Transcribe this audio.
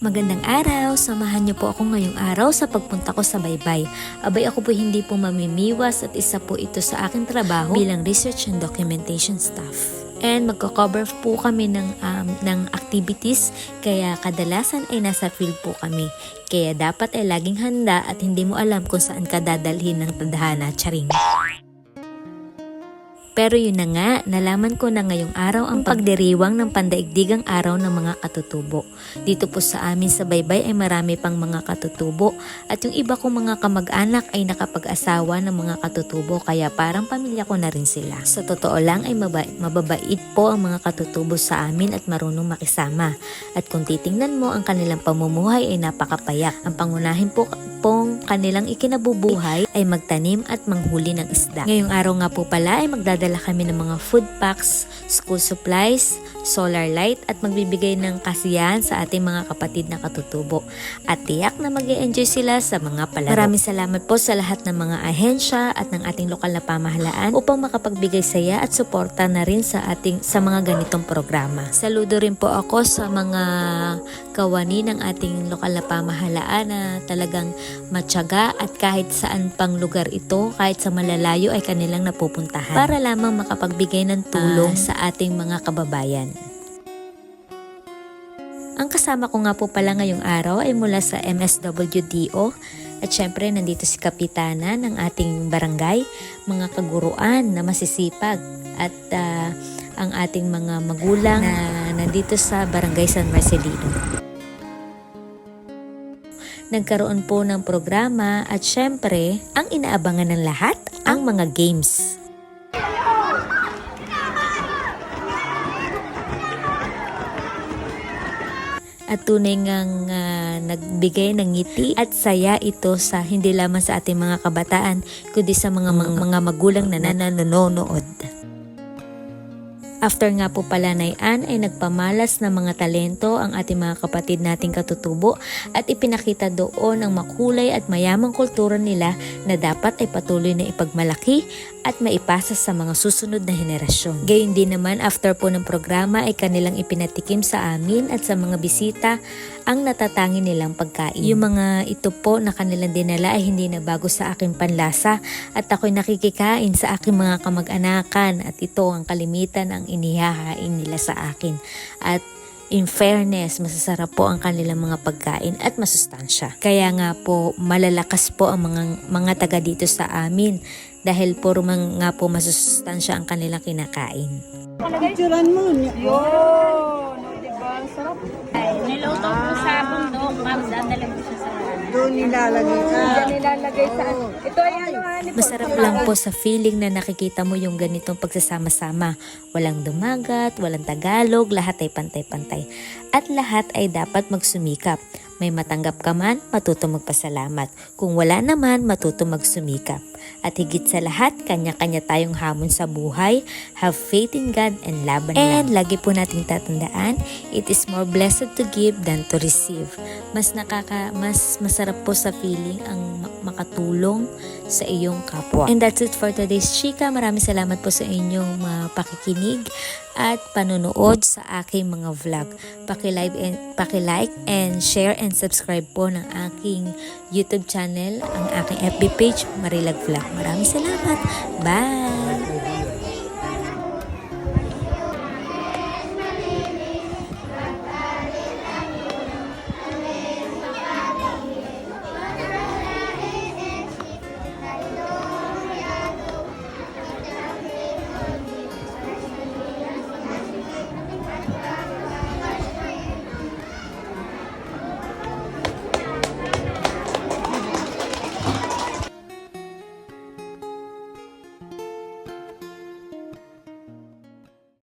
Magandang araw! Samahan niyo po ako ngayong araw sa pagpunta ko sa Baybay. Abay ako po hindi po mamimiwas at isa po ito sa aking trabaho bilang research and documentation staff. And magko-cover po kami ng, um, ng activities kaya kadalasan ay nasa field po kami. Kaya dapat ay laging handa at hindi mo alam kung saan ka dadalhin ng tadhana, charing. Pero yun na nga, nalaman ko na ngayong araw ang pagdiriwang ng pandaigdigang araw ng mga katutubo. Dito po sa amin sa Baybay ay marami pang mga katutubo at yung iba kong mga kamag-anak ay nakapag-asawa ng mga katutubo kaya parang pamilya ko na rin sila. Sa totoo lang ay maba- mababait po ang mga katutubo sa amin at marunong makisama. At kung titingnan mo ang kanilang pamumuhay ay napakapayak. Ang pangunahin po kanilang ikinabubuhay ay magtanim at manghuli ng isda. Ngayong araw nga po pala ay magdadala kami ng mga food packs, school supplies, solar light at magbibigay ng kasiyahan sa ating mga kapatid na katutubo. At tiyak na mag enjoy sila sa mga palaro. Maraming salamat po sa lahat ng mga ahensya at ng ating lokal na pamahalaan upang makapagbigay saya at suporta na rin sa ating sa mga ganitong programa. Saludo rin po ako sa mga kawani ng ating lokal na pamahalaan na talagang matyaga at kahit saan pang lugar ito, kahit sa malalayo ay kanilang napupuntahan para lamang makapagbigay ng tulong sa ating mga kababayan. Ang kasama ko nga po pala ngayong araw ay mula sa MSWDO at syempre nandito si Kapitana ng ating barangay, mga kaguruan na masisipag at ah, ang ating mga magulang na nandito sa barangay San Marcelino. Nagkaroon po ng programa at syempre, ang inaabangan ng lahat, ang mga games. At tunay ngang ah, nagbigay ng ngiti at saya ito sa hindi lamang sa ating mga kabataan, kundi sa mga mga, mga magulang na nanonood. After nga po pala na yan, ay nagpamalas ng mga talento ang ating mga kapatid nating katutubo at ipinakita doon ang makulay at mayamang kultura nila na dapat ay patuloy na ipagmalaki at maipasa sa mga susunod na henerasyon. Gayun din naman after po ng programa ay kanilang ipinatikim sa amin at sa mga bisita ang natatangi nilang pagkain. Yung mga ito po na kanilang dinala ay hindi na bago sa aking panlasa at ako'y nakikikain sa aking mga kamag-anakan at ito ang kalimitan ang inihahain nila sa akin. At in fairness, masasarap po ang kanilang mga pagkain at masustansya. Kaya nga po, malalakas po ang mga, mga taga dito sa amin dahil puro man nga po masustansya ang kanilang kinakain. Picturean mo. niya. Yun! Diba? Sarap. Niluto ko sa bundok. Ma'am, dadala ko siya sa Doon nilalagay ka. Diyan nilalagay sa... Ito ay ano, honey. Masarap lang po sa feeling na nakikita mo yung ganitong pagsasama-sama. Walang dumagat, walang Tagalog, lahat ay pantay-pantay. At lahat ay dapat magsumikap. May matanggap ka man, matuto magpasalamat. Kung wala naman, matuto magsumikap. At higit sa lahat, kanya-kanya tayong hamon sa buhay. Have faith in God and laban lang. And lagi po nating tatandaan, it is more blessed to give than to receive. Mas nakaka, mas masarap po sa feeling ang ma- makatulong sa iyong kapwa. And that's it for today's chika. Maraming salamat po sa inyong mga pakikinig at panonood sa aking mga vlog. Paki-like and, paki-like and share and subscribe po ng aking YouTube channel, ang aking FB page, Marilag Vlog. Maraming salamat. Bye!